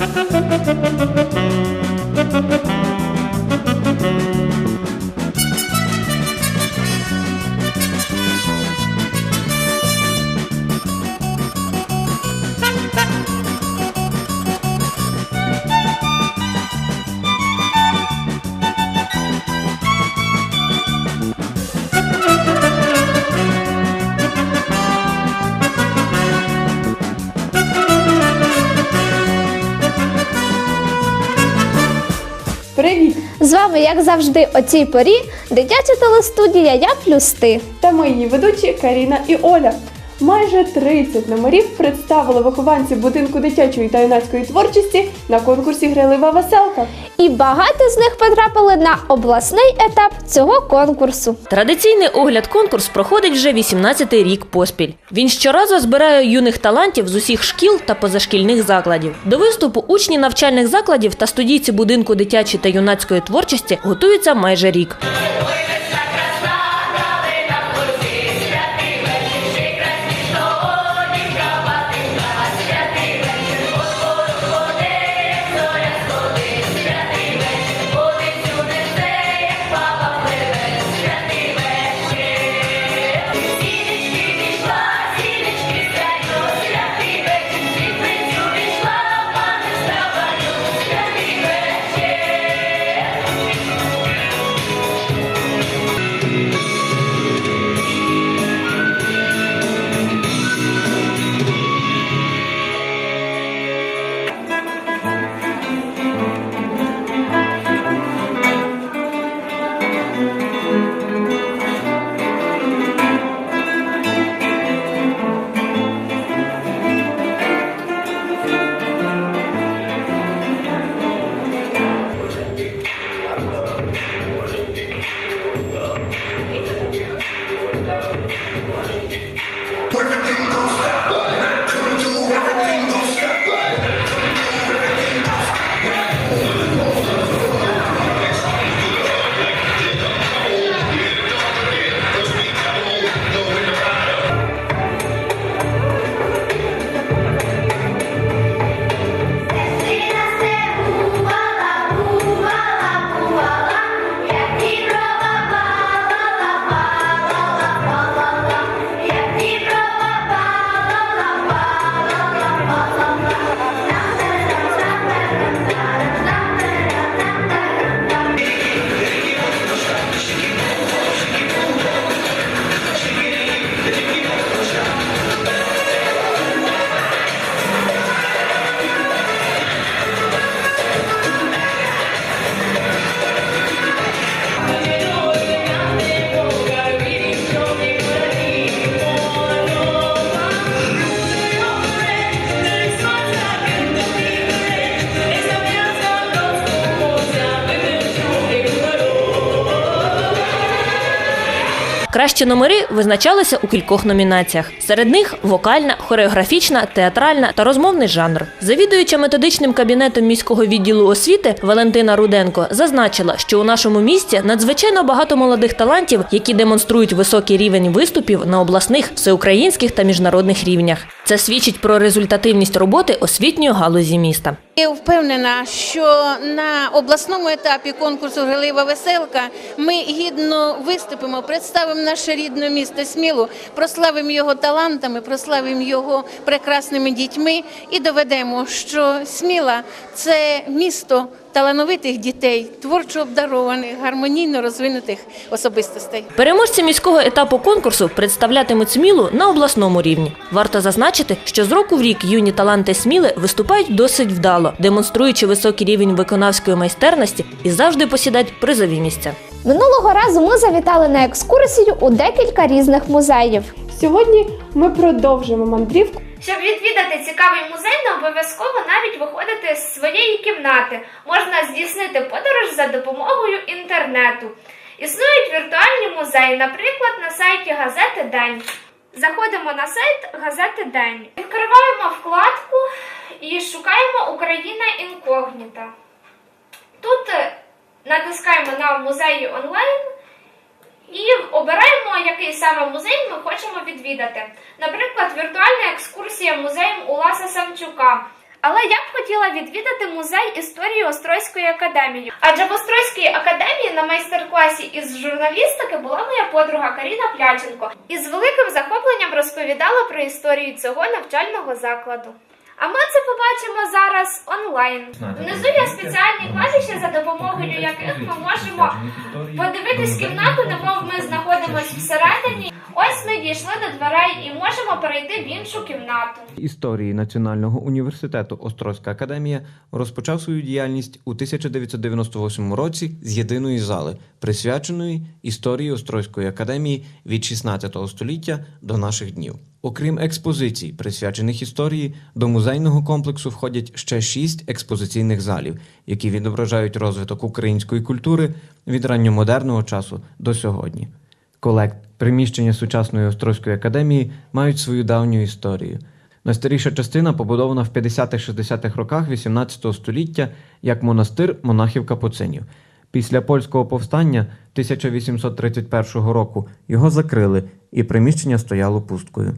Thank you. З вами, як завжди, о цій порі, дитяча телестудія Я плюс ти. Та мої ведучі Каріна і Оля. Майже 30 номерів представили вихованці будинку дитячої та юнацької творчості на конкурсі Грайлива веселка. І багато з них потрапили на обласний етап цього конкурсу. Традиційний огляд конкурс проходить вже 18-й рік поспіль. Він щоразу збирає юних талантів з усіх шкіл та позашкільних закладів. До виступу учні навчальних закладів та студійці будинку дитячої та юнацької творчості готуються майже рік. Кращі номери визначалися у кількох номінаціях. Серед них вокальна, хореографічна, театральна та розмовний жанр. Завідуюча методичним кабінетом міського відділу освіти Валентина Руденко зазначила, що у нашому місті надзвичайно багато молодих талантів, які демонструють високий рівень виступів на обласних, всеукраїнських та міжнародних рівнях. Це свідчить про результативність роботи освітньої галузі міста. Я впевнена, що на обласному етапі конкурсу Грилива веселка ми гідно виступимо, представимо наше рідне місто Смілу, прославимо його талантами, прославимо його прекрасними дітьми і доведемо, що Сміла це місто талановитих дітей, творчо обдарованих, гармонійно розвинутих особистостей. Переможці міського етапу конкурсу представлятимуть Смілу на обласному рівні. Варто зазначити, що з року в рік юні таланти Сміли виступають досить вдало, демонструючи високий рівень виконавської майстерності і завжди посідають призові місця. Минулого разу ми завітали на екскурсію у декілька різних музеїв. Сьогодні ми продовжимо мандрівку Щоб відвідати цікавий музей, не обов'язково навіть виходити з своєї кімнати. Можна здійснити подорож за допомогою інтернету. Існують віртуальні музеї, наприклад, на сайті газети День. Заходимо на сайт газети День. Відкриваємо вкладку і шукаємо Україна інкогніта. Тут натискаємо на музеї онлайн і обираємо, який саме музей ми хочемо відвідати. Наприклад, віртуальна екскурсія музеєм Уласа Самчука Але я б хотіла відвідати музей історії Острозької академії. Адже в Острозькій академії на майстер-класі із журналістики була моя подруга Каріна Пляченко і з великим захопленням розповідала про історію цього навчального закладу. А ми це побачимо зараз онлайн. Внизу є спеціальні клавіші, за допомогою яких ми можемо подивитись кімнату, немов ми знаходимося всередині. Ось ми дійшли до дверей і можемо перейти в іншу кімнату. історії Національного університету Острозька академія розпочав свою діяльність у 1998 році з єдиної зали, присвяченої історії Острозької академії від 16 століття до наших днів. Окрім експозицій, присвячених історії, до музейного комплексу входять ще шість експозиційних залів, які відображають розвиток української культури від ранньомодерного часу до сьогодні. Колект приміщення сучасної Острозької академії мають свою давню історію. Найстаріша частина побудована в 50-60-х роках 18 століття як монастир монахів капуцинів. Після польського повстання 1831 року його закрили, і приміщення стояло пусткою.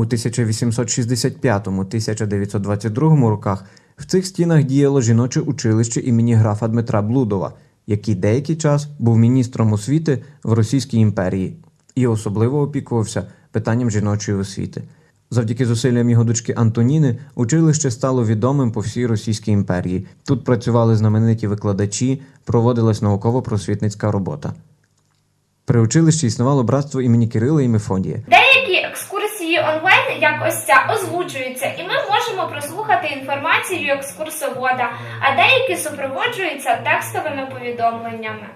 У 1865-1922 роках в цих стінах діяло жіноче училище імені графа Дмитра Блудова, який деякий час був міністром освіти в Російській імперії і особливо опікувався питанням жіночої освіти. Завдяки зусиллям його дочки Антоніни училище стало відомим по всій Російській імперії. Тут працювали знамениті викладачі, проводилась науково-просвітницька робота. При училищі існувало братство імені Кирила і Мефодія. Деякі онлайн, як ось ця, озвучуються, і ми можемо прослухати інформацію екскурсовода, а деякі супроводжуються текстовими повідомленнями.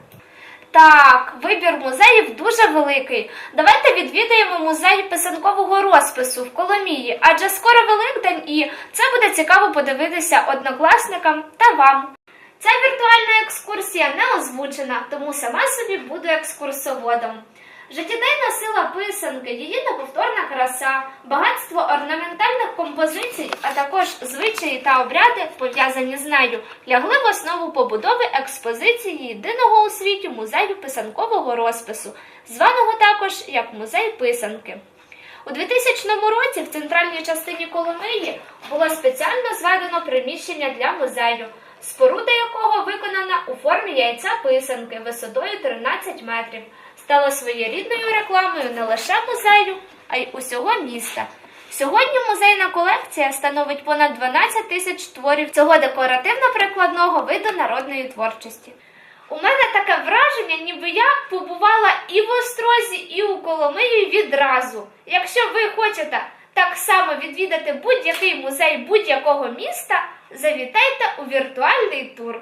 Так, вибір музеїв дуже великий. Давайте відвідаємо музей писанкового розпису в Коломії, адже скоро Великдень і це буде цікаво подивитися однокласникам та вам. Ця віртуальна екскурсія не озвучена, тому сама собі буду екскурсоводом. Життєдейна сила писанки, її неповторна краса, багатство орнаментальних композицій, а також звичаї та обряди, пов'язані з нею, лягли в основу побудови експозиції єдиного у світі музею писанкового розпису, званого також як музей писанки. У 2000 році в центральній частині Коломиї було спеціально зведено приміщення для музею, споруда якого виконана у формі яйця писанки висотою 13 метрів, стала своєрідною рекламою не лише музею, а й усього міста. Сьогодні музейна колекція становить понад 12 тисяч творів цього декоративно-прикладного виду народної творчості. У мене таке враження, ніби я побувала і в Острозі, і у Коломиї відразу. Якщо ви хочете так само відвідати будь-який музей будь-якого міста, завітайте у віртуальний тур.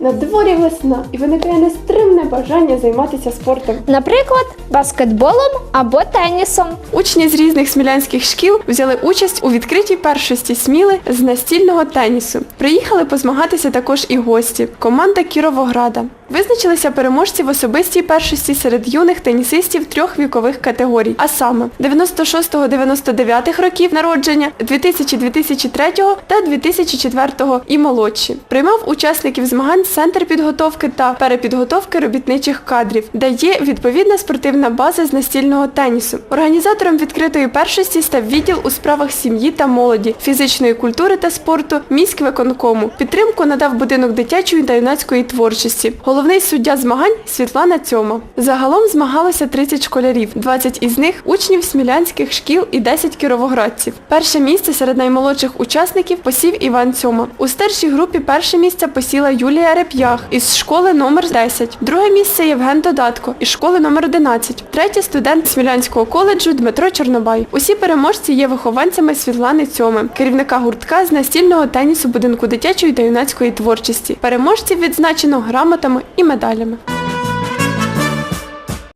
На дворі весна і виникає нестримне бажання займатися спортом. Наприклад, баскетболом або тенісом. Учні з різних смілянських шкіл взяли участь у відкритій першості сміли з настільного тенісу. Приїхали позмагатися також і гості. Команда Кіровограда. Визначилися переможці в особистій першості серед юних тенісистів трьох вікових категорій, а саме 96-99 років народження, 2000-2003 та 2004 і молодші. Приймав учасників змагань Центр підготовки та перепідготовки робітничих кадрів, де є відповідна спортивна база з настільного тенісу. Організатором відкритої першості став відділ у справах сім'ї та молоді, фізичної культури та спорту міськвиконкому. Підтримку надав будинок дитячої та юнацької творчості. Головний суддя змагань Світлана Цьома. Загалом змагалося 30 школярів, 20 із них учнів смілянських шкіл і 10 кіровоградців. Перше місце серед наймолодших учасників посів Іван Цьома. У старшій групі перше місце посіла Юлія Реп'ях із школи номер 10. Друге місце Євген Додатко із школи номер 11. Третє студент Смілянського коледжу Дмитро Чорнобай. Усі переможці є вихованцями Світлани Цьоми, керівника гуртка з настільного тенісу будинку дитячої та юнацької творчості. Переможців відзначено грамотами і медалями.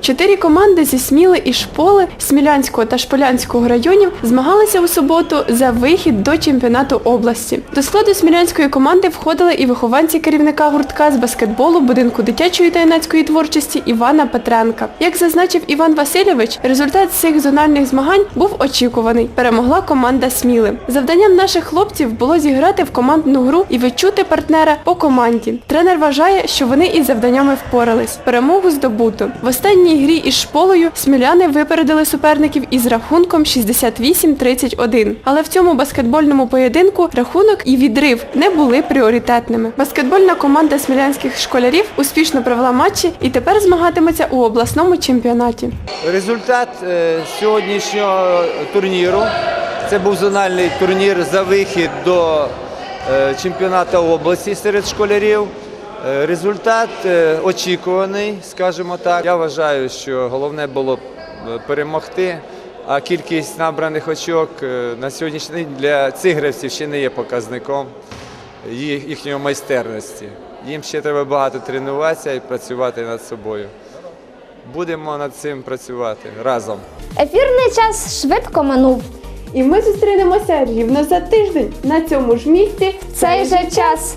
Чотири команди зі Сміли і Шполи, Смілянського та Шполянського районів змагалися у суботу за вихід до чемпіонату області. До складу смілянської команди входили і вихованці керівника гуртка з баскетболу будинку дитячої та юнацької творчості Івана Петренка. Як зазначив Іван Васильович, результат цих зональних змагань був очікуваний. Перемогла команда Сміли. Завданням наших хлопців було зіграти в командну гру і відчути партнера по команді. Тренер вважає, що вони із завданнями впорались. Перемогу здобуто. В останній фінальній грі із шполою сміляни випередили суперників із рахунком 68-31. Але в цьому баскетбольному поєдинку рахунок і відрив не були пріоритетними. Баскетбольна команда смілянських школярів успішно провела матчі і тепер змагатиметься у обласному чемпіонаті. Результат е, сьогоднішнього турніру. Це був зональний турнір за вихід до е, чемпіонату області серед школярів. Е, Результат е, очікуваний, скажімо так. Я вважаю, що головне було е, перемогти, а кількість набраних очок на сьогоднішній день для цих гравців ще не є показником їхньої майстерності. Їм ще треба багато тренуватися і працювати над собою. Будемо над цим працювати разом. Ефірний час швидко минув. І ми зустрінемося рівно за тиждень на цьому ж місці. В Цей же час.